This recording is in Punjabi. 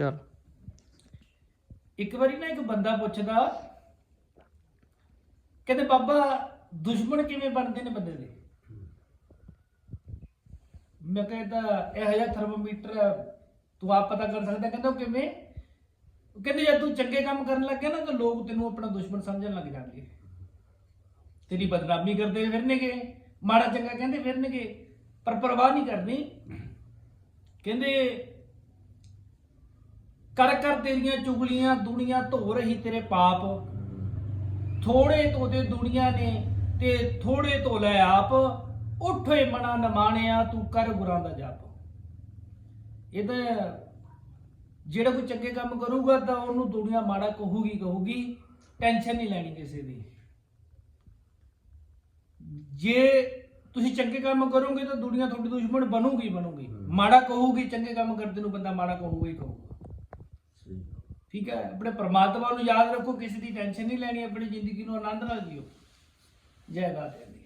ਚੱਲ। ਇੱਕ ਵਾਰੀ ਨਾ ਇੱਕ ਬੰਦਾ ਪੁੱਛਦਾ, ਕਹਿੰਦੇ ਬਾਬਾ, ਦੁਸ਼ਮਣ ਕਿਵੇਂ ਬਣਦੇ ਨੇ ਬੰਦੇ ਦੇ? ਮੈਂ ਕਹਿੰਦਾ ਇਹ ਜਿਹਾ ਥਰਮੋਮੀਟਰ ਤੂੰ ਆਪ ਪਤਾ ਕਰ ਸਕਦਾ, ਕਹਿੰਦਾ ਉਹ ਕਿਵੇਂ? ਉਹ ਕਹਿੰਦੇ ਜਦ ਤੂੰ ਚੰਗੇ ਕੰਮ ਕਰਨ ਲੱਗ ਗਿਆ ਨਾ, ਤਾਂ ਲੋਕ ਤੈਨੂੰ ਆਪਣਾ ਦੁਸ਼ਮਣ ਸਮਝਣ ਲੱਗ ਜਾਣਗੇ। ਤੇਰੀ ਬਦਨਾਮੀ ਕਰਦੇ ਫਿਰਨਗੇ, ਮਾੜਾ ਚੰਗਾ ਕਹਿੰਦੇ ਫਿਰਨਗੇ, ਪਰ ਪਰਵਾਹ ਨਹੀਂ ਕਰਨੀ। ਕਹਿੰਦੇ ਕਰ ਕਰ ਤੇਰੀਆਂ ਚੁਗਲੀਆਂ ਦੁਨੀਆ ਧੋ ਰਹੀ ਤੇਰੇ ਪਾਪ। ਥੋੜੇ ਤੋਂ ਤੇ ਦੁਨੀਆ ਨੇ ਤੇ ਥੋੜੇ ਤੋਂ ਲੈ ਆਪ। ਉਠੇ ਮਨਾ ਨਮਾਣਿਆ ਤੂੰ ਕਰ ਗੁਰਾਂ ਦਾ ਜਾਪ। ਇਹਦਾ ਜਿਹੜਾ ਕੋਈ ਚੰਗੇ ਕੰਮ ਕਰੂਗਾ ਤਾਂ ਉਹਨੂੰ ਦੁਨੀਆ ਮਾੜਾ ਕਹੂਗੀ ਕਹੂਗੀ ਟੈਨਸ਼ਨ ਨਹੀਂ ਲੈਣੀ ਕਿਸੇ ਦੀ। ਜੇ ਤੁਸੀਂ ਚੰਗੇ ਕੰਮ ਕਰੋਗੇ ਤਾਂ ਦੁਨੀਆ ਤੁਹਾਡੀ ਦੁਸ਼ਮਣ ਬਣੂਗੀ ਬਣੂਗੀ। ਮਾੜਾ ਕਹੂਗੀ ਚੰਗੇ ਕੰਮ ਕਰਦੇ ਨੂੰ ਬੰਦਾ ਮਾੜਾ ਕਹੂਗਾ ਹੀ ਕਹੂਗਾ। ਠੀਕ ਹੈ, ਆਪਣੇ ਪਰਮਾਤਮਾ ਨੂੰ ਯਾਦ ਰੱਖੋ, ਕਿਸੇ ਦੀ ਟੈਨਸ਼ਨ ਨਹੀਂ ਲੈਣੀ, ਆਪਣੀ ਜ਼ਿੰਦਗੀ ਨੂੰ ਆਨੰਦ ਨਾਲ ਜੀਓ। ਜੈ ਬਾਤ ਹੈ ਦੀ।